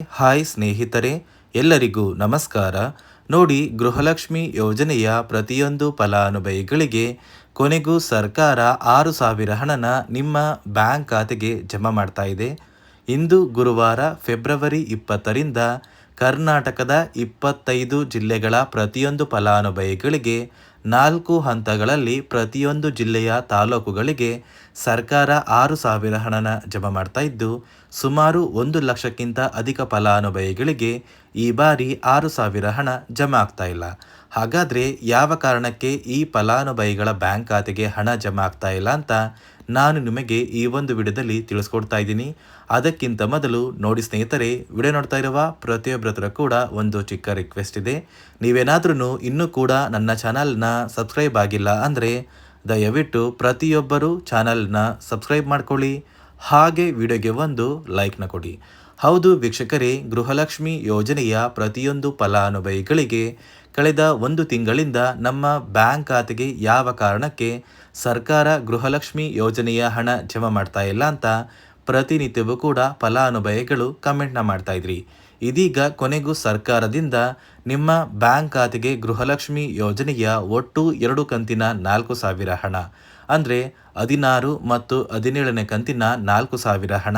Hi ಸ್ನೇಹಿತರೆ, ಎಲ್ಲರಿಗೂ ನಮಸ್ಕಾರ. ನೋಡಿ, ಗೃಹಲಕ್ಷ್ಮಿ ಯೋಜನೆಯ ಪ್ರತಿಯೊಂದು ಫಲಾನುಭವಿಗಳಿಗೆ ಕೊನೆಗೂ ಸರ್ಕಾರ ಆರು ಸಾವಿರ ಹಣನ ನಿಮ್ಮ ಬ್ಯಾಂಕ್ ಖಾತೆಗೆ ಜಮಾ ಮಾಡ್ತಾ ಇದೆ. ಇಂದು ಗುರುವಾರ ಫೆಬ್ರವರಿ ಇಪ್ಪತ್ತರಿಂದ ಕರ್ನಾಟಕದ ಇಪ್ಪತ್ತೈದು ಜಿಲ್ಲೆಗಳ ಪ್ರತಿಯೊಂದು ಫಲಾನುಭವಿಗಳಿಗೆ ನಾಲ್ಕು ಹಂತಗಳಲ್ಲಿ ಪ್ರತಿಯೊಂದು ಜಿಲ್ಲೆಯ ತಾಲೂಕುಗಳಿಗೆ ಸರ್ಕಾರ ಆರು ಸಾವಿರ ಹಣನ ಜಮಾ ಮಾಡ್ತಾ ಇದ್ದು, ಸುಮಾರು ಒಂದು ಲಕ್ಷಕ್ಕಿಂತ ಅಧಿಕ ಫಲಾನುಭವಿಗಳಿಗೆ ಈ ಬಾರಿ ಆರು ಸಾವಿರ ಹಣ ಜಮಾ ಆಗ್ತಾ ಇಲ್ಲ. ಹಾಗಾದರೆ ಯಾವ ಕಾರಣಕ್ಕೆ ಈ ಫಲಾನುಭವಿಗಳ ಬ್ಯಾಂಕ್ ಖಾತೆಗೆ ಹಣ ಜಮಾ ಆಗ್ತಾ ಇಲ್ಲ ಅಂತ ನಾನು ನಿಮಗೆ ಈ ಒಂದು ವಿಡಿಯೋದಲ್ಲಿ ತಿಳಿಸ್ಕೊಡ್ತಾ ಇದ್ದೀನಿ. ಅದಕ್ಕಿಂತ ಮೊದಲು ನೋಡಿ ಸ್ನೇಹಿತರೆ, ವಿಡಿಯೋ ನೋಡ್ತಾ ಇರುವ ಪ್ರತಿಯೊಬ್ಬರ ಹತ್ರ ಕೂಡ ಒಂದು ಚಿಕ್ಕ ರಿಕ್ವೆಸ್ಟ್ ಇದೆ. ನೀವೇನಾದ್ರೂ ಇನ್ನೂ ಕೂಡ ನನ್ನ ಚಾನಲ್ನ ಸಬ್ಸ್ಕ್ರೈಬ್ ಆಗಿಲ್ಲ ಅಂದರೆ ದಯವಿಟ್ಟು ಪ್ರತಿಯೊಬ್ಬರೂ ಚಾನಲ್ನ ಸಬ್ಸ್ಕ್ರೈಬ್ ಮಾಡ್ಕೊಳ್ಳಿ, ಹಾಗೆ ವಿಡಿಯೋಗೆ ಒಂದು ಲೈಕ್ನ ಕೊಡಿ. ಹೌದು ವೀಕ್ಷಕರೇ, ಗೃಹಲಕ್ಷ್ಮಿ ಯೋಜನೆಯ ಪ್ರತಿಯೊಂದು ಫಲಾನುಭವಿಗಳಿಗೆ ಕಳೆದ ಒಂದು ತಿಂಗಳಿಂದ ನಮ್ಮ ಬ್ಯಾಂಕ್ ಖಾತೆಗೆ ಯಾವ ಕಾರಣಕ್ಕೆ ಸರ್ಕಾರ ಗೃಹಲಕ್ಷ್ಮಿ ಯೋಜನೆಯ ಹಣ ಜಮಾ ಮಾಡ್ತಾ ಇಲ್ಲ ಅಂತ ಪ್ರತಿನಿತ್ಯವೂ ಕೂಡ ಫಲಾನುಭವಿಗಳು ಕಮೆಂಟ್ನ ಮಾಡ್ತಾ ಇದ್ರಿ. ಇದೀಗ ಕೊನೆಗೂ ಸರ್ಕಾರದಿಂದ ನಿಮ್ಮ ಬ್ಯಾಂಕ್ ಖಾತೆಗೆ ಗೃಹಲಕ್ಷ್ಮಿ ಯೋಜನೆಯ ಒಟ್ಟು ಎರಡು ಕಂತಿನ ನಾಲ್ಕು ಸಾವಿರ ಹಣ. ಅಂದರೆ ಹದಿನಾರು ಮತ್ತು ಹದಿನೇಳನೇ ಕಂತಿನ ನಾಲ್ಕು ಸಾವಿರ ಹಣ.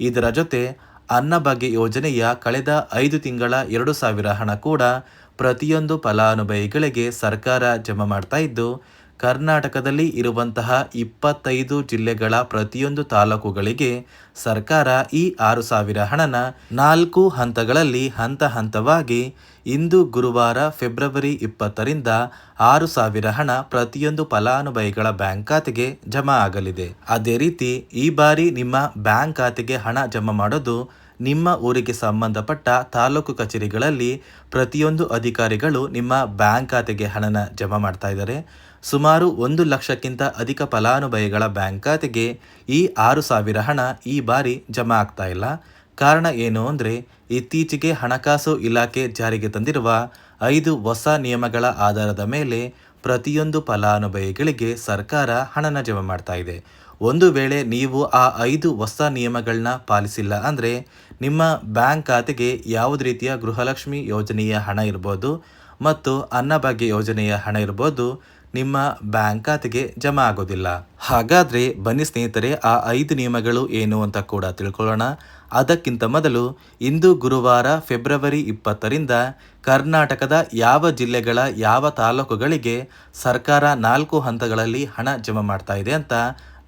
ಇದರ ಜೊತೆ ಅನ್ನಭಾಗ್ಯ ಯೋಜನೆಯ ಕಳೆದ ಐದು ತಿಂಗಳ ಎರಡು ಸಾವಿರ ಹಣ ಕೂಡ ಪ್ರತಿಯೊಂದು ಫಲಾನುಭವಿಗಳಿಗೆ ಸರ್ಕಾರ ಜಮಾ ಮಾಡ್ತಾ ಇದ್ದು ಕರ್ನಾಟಕದಲ್ಲಿ ಇರುವಂತಹ ಇಪ್ಪತ್ತೈದು ಜಿಲ್ಲೆಗಳ ಪ್ರತಿಯೊಂದು ತಾಲೂಕುಗಳಿಗೆ ಸರ್ಕಾರ ಈ ಆರು ಸಾವಿರ ಹಣನ ನಾಲ್ಕು ಹಂತಗಳಲ್ಲಿ ಹಂತ ಹಂತವಾಗಿ ಇಂದು ಗುರುವಾರ ಫೆಬ್ರವರಿ ಇಪ್ಪತ್ತರಿಂದ ಆರು ಸಾವಿರ ಹಣ ಪ್ರತಿಯೊಂದು ಫಲಾನುಭವಿಗಳ ಬ್ಯಾಂಕ್ ಖಾತೆಗೆ ಜಮಾ ಆಗಲಿದೆ. ಅದೇ ರೀತಿ ಈ ಬಾರಿ ನಿಮ್ಮ ಬ್ಯಾಂಕ್ ಖಾತೆಗೆ ಹಣ ಜಮಾ ಮಾಡೋದು ನಿಮ್ಮ ಊರಿಗೆ ಸಂಬಂಧಪಟ್ಟ ತಾಲೂಕು ಕಚೇರಿಗಳಲ್ಲಿ ಪ್ರತಿಯೊಂದು ಅಧಿಕಾರಿಗಳು ನಿಮ್ಮ ಬ್ಯಾಂಕ್ ಖಾತೆಗೆ ಹಣನ ಜಮಾ ಮಾಡ್ತಾ ಇದ್ದಾರೆ. ಸುಮಾರು ಒಂದು ಲಕ್ಷಕ್ಕಿಂತ ಅಧಿಕ ಫಲಾನುಭವಿಗಳ ಬ್ಯಾಂಕ್ ಖಾತೆಗೆ ಈ ಆರು ಸಾವಿರ ಹಣ ಈ ಬಾರಿ ಜಮಾ ಆಗ್ತಾ ಇಲ್ಲ. ಕಾರಣ ಏನು ಅಂದರೆ, ಇತ್ತೀಚೆಗೆ ಹಣಕಾಸು ಇಲಾಖೆ ಜಾರಿಗೆ ತಂದಿರುವ ಐದು ಹೊಸ ನಿಯಮಗಳ ಆಧಾರದ ಮೇಲೆ ಪ್ರತಿಯೊಂದು ಫಲಾನುಭವಿಗಳಿಗೆ ಸರ್ಕಾರ ಹಣನ ಜಮಾ ಮಾಡ್ತಾ ಇದೆ. ಒಂದು ವೇಳೆ ನೀವು ಆ ಐದು ಹೊಸ ನಿಯಮಗಳನ್ನ ಪಾಲಿಸಿಲ್ಲ ಅಂದರೆ ನಿಮ್ಮ ಬ್ಯಾಂಕ್ ಖಾತೆಗೆ ಯಾವುದೇ ರೀತಿಯ ಗೃಹಲಕ್ಷ್ಮಿ ಯೋಜನೆಯ ಹಣ ಇರ್ಬೋದು ಮತ್ತು ಅನ್ನಭಾಗ್ಯ ಯೋಜನೆಯ ಹಣ ಇರ್ಬೋದು ನಿಮ್ಮ ಬ್ಯಾಂಕ್ ಖಾತೆಗೆ ಜಮಾ ಆಗೋದಿಲ್ಲ. ಹಾಗಾದರೆ ಬನ್ನಿ ಸ್ನೇಹಿತರೆ, ಆ ಐದು ನಿಯಮಗಳು ಏನು ಅಂತ ಕೂಡ ತಿಳ್ಕೊಳ್ಳೋಣ. ಅದಕ್ಕಿಂತ ಮೊದಲು ಇಂದು ಗುರುವಾರ ಫೆಬ್ರವರಿ ಇಪ್ಪತ್ತರಿಂದ ಕರ್ನಾಟಕದ ಯಾವ ಜಿಲ್ಲೆಗಳ ಯಾವ ತಾಲೂಕುಗಳಿಗೆ ಸರ್ಕಾರ ನಾಲ್ಕು ಹಂತಗಳಲ್ಲಿ ಹಣ ಜಮಾ ಮಾಡ್ತಾ ಇದೆ ಅಂತ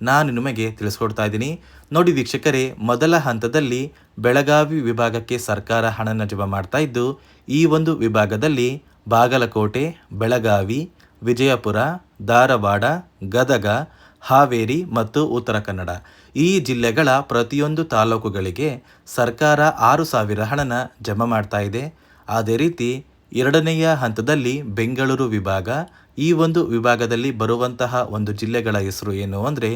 ನಾನು ನಿಮಗೆ ತಿಳಿಸ್ಕೊಡ್ತಾ ಇದ್ದೀನಿ. ನೋಡಿ ವೀಕ್ಷಕರೇ, ಮೊದಲ ಹಂತದಲ್ಲಿ ಬೆಳಗಾವಿ ವಿಭಾಗಕ್ಕೆ ಸರ್ಕಾರ ಹಣನ ಜಮಾ ಮಾಡ್ತಾ ಇದ್ದು, ಈ ಒಂದು ವಿಭಾಗದಲ್ಲಿ ಬಾಗಲಕೋಟೆ, ಬೆಳಗಾವಿ, ವಿಜಯಪುರ, ಧಾರವಾಡ, ಗದಗ, ಹಾವೇರಿ ಮತ್ತು ಉತ್ತರ ಕನ್ನಡ. ಈ ಜಿಲ್ಲೆಗಳ ಪ್ರತಿಯೊಂದು ತಾಲೂಕುಗಳಿಗೆ ಸರ್ಕಾರ ಆರು ಸಾವಿರ ಹಣನ ಜಮಾ ಮಾಡ್ತಾ ಇದೆ. ಅದೇ ರೀತಿ ಎರಡನೆಯ ಹಂತದಲ್ಲಿ ಬೆಂಗಳೂರು ವಿಭಾಗ. ಈ ಒಂದು ವಿಭಾಗದಲ್ಲಿ ಬರುವಂತಹ ಒಂದು ಜಿಲ್ಲೆಗಳ ಹೆಸರು ಏನು ಅಂದರೆ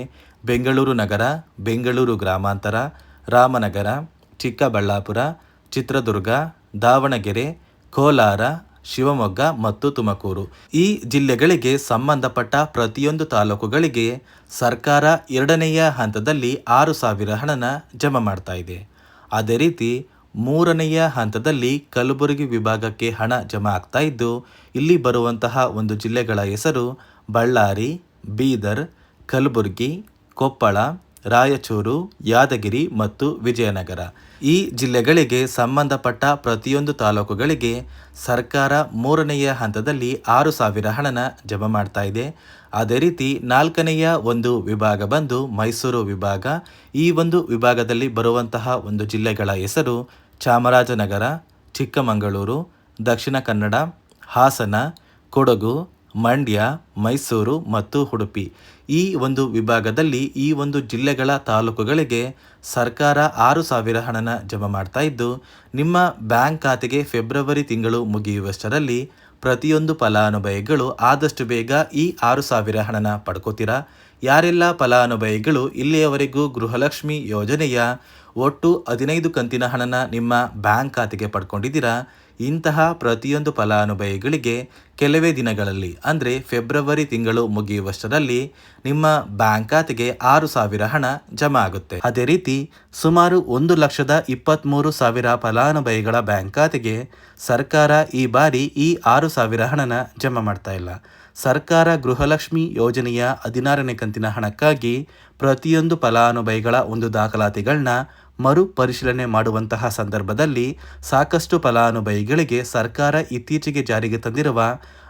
ಬೆಂಗಳೂರು ನಗರ, ಬೆಂಗಳೂರು ಗ್ರಾಮಾಂತರ, ರಾಮನಗರ, ಚಿಕ್ಕಬಳ್ಳಾಪುರ, ಚಿತ್ರದುರ್ಗ, ದಾವಣಗೆರೆ, ಕೋಲಾರ, ಶಿವಮೊಗ್ಗ ಮತ್ತು ತುಮಕೂರು. ಈ ಜಿಲ್ಲೆಗಳಿಗೆ ಸಂಬಂಧಪಟ್ಟ ಪ್ರತಿಯೊಂದು ತಾಲೂಕುಗಳಿಗೆ ಸರ್ಕಾರ ಎರಡನೆಯ ಹಂತದಲ್ಲಿ ಆರು ಸಾವಿರ ಹಣನ ಜಮಾ ಮಾಡ್ತಾ ಇದೆ. ಅದೇ ರೀತಿ ಮೂರನೆಯ ಹಂತದಲ್ಲಿ ಕಲಬುರಗಿ ವಿಭಾಗಕ್ಕೆ ಹಣ ಜಮಾ ಆಗ್ತಾ ಇದ್ದು, ಇಲ್ಲಿ ಬರುವಂತಹ ಒಂದು ಜಿಲ್ಲೆಗಳ ಹೆಸರು ಬಳ್ಳಾರಿ, ಬೀದರ್, ಕಲಬುರಗಿ, ಕೊಪ್ಪಳ, ರಾಯಚೂರು, ಯಾದಗಿರಿ ಮತ್ತು ವಿಜಯನಗರ. ಈ ಜಿಲ್ಲೆಗಳಿಗೆ ಸಂಬಂಧಪಟ್ಟ ಪ್ರತಿಯೊಂದು ತಾಲೂಕುಗಳಿಗೆ ಸರ್ಕಾರ ಮೂರನೆಯ ಹಂತದಲ್ಲಿ ಆರು ಸಾವಿರ ಹಣನ ಜಮಾ ಮಾಡ್ತಾ ಇದೆ. ಅದೇ ರೀತಿ ನಾಲ್ಕನೆಯ ಒಂದು ವಿಭಾಗ ಬಂದು ಮೈಸೂರು ವಿಭಾಗ. ಈ ಒಂದು ವಿಭಾಗದಲ್ಲಿ ಬರುವಂತಹ ಒಂದು ಜಿಲ್ಲೆಗಳ ಹೆಸರು ಚಾಮರಾಜನಗರ, ಚಿಕ್ಕಮಗಳೂರು, ದಕ್ಷಿಣ ಕನ್ನಡ, ಹಾಸನ, ಕೊಡಗು, ಮಂಡ್ಯ, ಮೈಸೂರು ಮತ್ತು ಉಡುಪಿ. ಈ ಒಂದು ವಿಭಾಗದಲ್ಲಿ ಈ ಒಂದು ಜಿಲ್ಲೆಗಳ ತಾಲೂಕುಗಳಿಗೆ ಸರ್ಕಾರ ಆರು ಸಾವಿರ ಹಣನ ಜಮಾ ಮಾಡ್ತಾ ಇದ್ದು, ನಿಮ್ಮ ಬ್ಯಾಂಕ್ ಖಾತೆಗೆ ಫೆಬ್ರವರಿ ತಿಂಗಳು ಮುಗಿಯುವಷ್ಟರಲ್ಲಿ ಪ್ರತಿಯೊಂದು ಫಲಾನುಭವಿಗಳು ಆದಷ್ಟು ಬೇಗ ಈ ಆರು ಸಾವಿರ ಹಣನ ಪಡ್ಕೋತೀರಾ? ಯಾರೆಲ್ಲ ಫಲಾನುಭವಿಗಳು ಇಲ್ಲಿಯವರೆಗೂ ಗೃಹಲಕ್ಷ್ಮಿ ಯೋಜನೆಯ ಒಟ್ಟು ಹದಿನೈದು ಕಂತಿನ ಹಣನ ನಿಮ್ಮ ಬ್ಯಾಂಕ್ ಖಾತೆಗೆ ಪಡ್ಕೊಂಡಿದ್ದೀರಾ? ಇಂತಹ ಪ್ರತಿಯೊಂದು ಫಲಾನುಭವಿಗಳಿಗೆ ಕೆಲವೇ ದಿನಗಳಲ್ಲಿ, ಅಂದರೆ ಫೆಬ್ರವರಿ ತಿಂಗಳು ಮುಗಿಯುವಷ್ಟರಲ್ಲಿ ನಿಮ್ಮ ಬ್ಯಾಂಕ್ ಖಾತೆಗೆ ಆರು ಸಾವಿರ ಹಣ ಜಮಾ ಆಗುತ್ತೆ. ಅದೇ ರೀತಿ ಸುಮಾರು ಒಂದು ಲಕ್ಷದ ಇಪ್ಪತ್ತ್ಮೂರು ಸಾವಿರ ಫಲಾನುಭವಿಗಳ ಬ್ಯಾಂಕ್ ಖಾತೆಗೆ ಸರ್ಕಾರ ಈ ಬಾರಿ ಈ ಆರು ಸಾವಿರ ಹಣನ ಜಮಾ ಮಾಡ್ತಾ ಇಲ್ಲ. ಸರ್ಕಾರ ಗೃಹಲಕ್ಷ್ಮಿ ಯೋಜನೆಯ ಹದಿನಾರನೇ ಕಂತಿನ ಹಣಕ್ಕಾಗಿ ಪ್ರತಿಯೊಂದು ಫಲಾನುಭವಿಗಳ ಒಂದು ದಾಖಲಾತಿಗಳನ್ನ ಮರು ಪರಿಶೀಲನೆ ಮಾಡುವಂತಹ ಸಂದರ್ಭದಲ್ಲಿ ಸಾಕಷ್ಟು ಫಲಾನುಭವಿಗಳಿಗೆ ಸರ್ಕಾರ ಇತ್ತೀಚೆಗೆ ಜಾರಿಗೆ ತಂದಿರುವ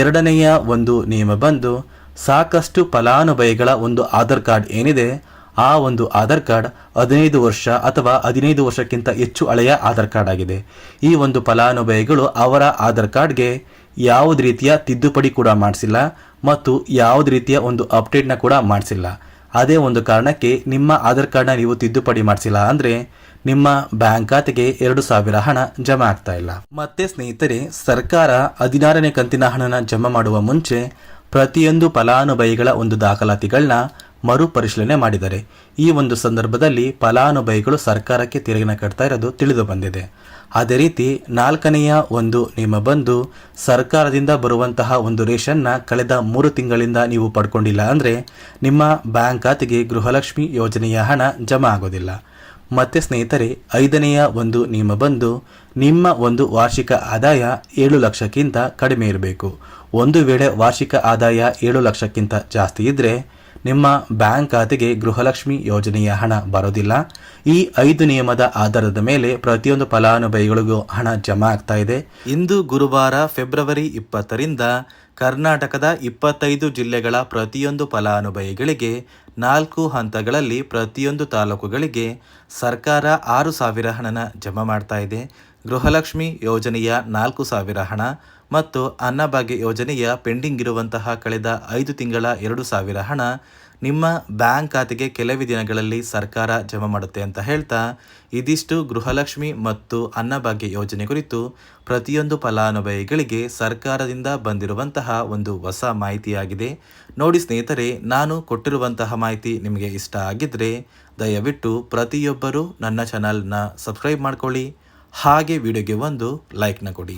ಎರಡನೆಯ ಒಂದು ನಿಯಮ ಬಂದು, ಸಾಕಷ್ಟು ಫಲಾನುಭವಿಗಳ ಒಂದು ಆಧಾರ್ ಕಾರ್ಡ್ ಏನಿದೆ, ಆ ಒಂದು ಆಧಾರ್ ಕಾರ್ಡ್ ಹದಿನೈದು ವರ್ಷ ಅಥವಾ ಹದಿನೈದು ವರ್ಷಕ್ಕಿಂತ ಹೆಚ್ಚು ಹಳೆಯ ಆಧಾರ್ ಕಾರ್ಡ್ ಆಗಿದೆ. ಈ ಒಂದು ಫಲಾನುಭವಿಗಳು ಅವರ ಆಧಾರ್ ಕಾರ್ಡ್ಗೆ ಯಾವುದೇ ರೀತಿಯ ತಿದ್ದುಪಡಿ ಕೂಡ ಮಾಡಿಸಿಲ್ಲ ಮತ್ತು ಯಾವುದೇ ರೀತಿಯ ಒಂದು ಅಪ್ಡೇಟ್ನ ಕೂಡ ಮಾಡಿಸಿಲ್ಲ. ಅದೇ ಒಂದು ಕಾರಣಕ್ಕೆ ನಿಮ್ಮ ಆಧಾರ್ ಕಾರ್ಡ್ನ ನೀವು ತಿದ್ದುಪಡಿ ಮಾಡಿಸಿಲ್ಲ ಅಂದರೆ ನಿಮ್ಮ ಬ್ಯಾಂಕ್ ಖಾತೆಗೆ ಎರಡು ಸಾವಿರ ಹಣ ಜಮಾ ಆಗ್ತಾ ಇಲ್ಲ. ಮತ್ತೆ ಸ್ನೇಹಿತರೆ, ಸರ್ಕಾರ ಹದಿನಾರನೇ ಕಂತಿನ ಹಣನ ಜಮಾ ಮಾಡುವ ಮುಂಚೆ ಪ್ರತಿಯೊಂದು ಫಲಾನುಭವಿಗಳ ಒಂದು ದಾಖಲಾತಿಗಳನ್ನ ಮರುಪರಿಶೀಲನೆ ಮಾಡಿದ್ದಾರೆ ಈ ಒಂದು ಸಂದರ್ಭದಲ್ಲಿ ಫಲಾನುಭವಿಗಳು ಸರ್ಕಾರಕ್ಕೆ ತೆರಿಗೆನ ಕಟ್ತಾ ಇರೋದು ತಿಳಿದು ಬಂದಿದೆ. ಅದೇ ರೀತಿ ನಾಲ್ಕನೆಯ ಒಂದು ನಿಯಮ ಬಂದು, ಸರ್ಕಾರದಿಂದ ಬರುವಂತಹ ಒಂದು ರೇಷನ್ನ ಕಳೆದ ಮೂರು ತಿಂಗಳಿಂದ ನೀವು ಪಡ್ಕೊಂಡಿಲ್ಲ ಅಂದರೆ ನಿಮ್ಮ ಬ್ಯಾಂಕ್ ಖಾತೆಗೆ ಗೃಹಲಕ್ಷ್ಮಿ ಯೋಜನೆಯ ಹಣ ಜಮಾ ಆಗೋದಿಲ್ಲ. ಮತ್ತೆ ಸ್ನೇಹಿತರೆ, ಐದನೆಯ ಒಂದು ನಿಯಮ ಬಂದು, ನಿಮ್ಮ ಒಂದು ವಾರ್ಷಿಕ ಆದಾಯ ಏಳು ಲಕ್ಷಕ್ಕಿಂತ ಕಡಿಮೆ ಇರಬೇಕು. ಒಂದು ವೇಳೆ ವಾರ್ಷಿಕ ಆದಾಯ ಏಳು ಲಕ್ಷಕ್ಕಿಂತ ಜಾಸ್ತಿ ಇದ್ದರೆ ನಿಮ್ಮ ಬ್ಯಾಂಕ್ ಖಾತೆಗೆ ಗೃಹಲಕ್ಷ್ಮಿ ಯೋಜನೆಯ ಹಣ ಬರೋದಿಲ್ಲ. ಈ ಐದು ನಿಯಮದ ಆಧಾರದ ಮೇಲೆ ಪ್ರತಿಯೊಂದು ಫಲಾನುಭವಿಗಳಿಗೂ ಹಣ ಜಮಾ ಆಗ್ತಾ ಇದೆ. ಇಂದು ಗುರುವಾರ ಫೆಬ್ರವರಿ ಇಪ್ಪತ್ತರಿಂದ ಕರ್ನಾಟಕದ ಇಪ್ಪತ್ತೈದು ಜಿಲ್ಲೆಗಳ ಪ್ರತಿಯೊಂದು ಫಲಾನುಭವಿಗಳಿಗೆ ನಾಲ್ಕು ಹಂತಗಳಲ್ಲಿ ಪ್ರತಿಯೊಂದು ತಾಲೂಕುಗಳಿಗೆ ಸರ್ಕಾರ ಆರು ಸಾವಿರ ಹಣನ ಜಮಾ ಮಾಡ್ತಾ ಇದೆ. ಗೃಹಲಕ್ಷ್ಮಿ ಯೋಜನೆಯ ನಾಲ್ಕು ಸಾವಿರ ಹಣ ಮತ್ತು ಅನ್ನಭಾಗ್ಯ ಯೋಜನೆಯ ಪೆಂಡಿಂಗ್ ಇರುವಂತಹ ಕಳೆದ ಐದು ತಿಂಗಳ ಎರಡು ಸಾವಿರ ಹಣ ನಿಮ್ಮ ಬ್ಯಾಂಕ್ ಖಾತೆಗೆ ಕೆಲವೇ ದಿನಗಳಲ್ಲಿ ಸರ್ಕಾರ ಜಮಾ ಮಾಡುತ್ತೆ ಅಂತ ಹೇಳ್ತಾ, ಇದಿಷ್ಟು ಗೃಹಲಕ್ಷ್ಮಿ ಮತ್ತು ಅನ್ನಭಾಗ್ಯ ಯೋಜನೆ ಕುರಿತು ಪ್ರತಿಯೊಂದು ಫಲಾನುಭವಿಗಳಿಗೆ ಸರ್ಕಾರದಿಂದ ಬಂದಿರುವಂತಹ ಒಂದು ಹೊಸ ಮಾಹಿತಿಯಾಗಿದೆ. ನೋಡಿ ಸ್ನೇಹಿತರೆ, ನಾನು ಕೊಟ್ಟಿರುವಂತಹ ಮಾಹಿತಿ ನಿಮಗೆ ಇಷ್ಟ ಆಗಿದ್ದರೆ ದಯವಿಟ್ಟು ಪ್ರತಿಯೊಬ್ಬರೂ ನನ್ನ ಚಾನಲ್ನ ಸಬ್ಸ್ಕ್ರೈಬ್ ಮಾಡ್ಕೊಳ್ಳಿ. ಹಾಗೆ ವಿಡಿಯೋಗೆ ಒಂದು ಲೈಕ್ನ ಕೊಡಿ.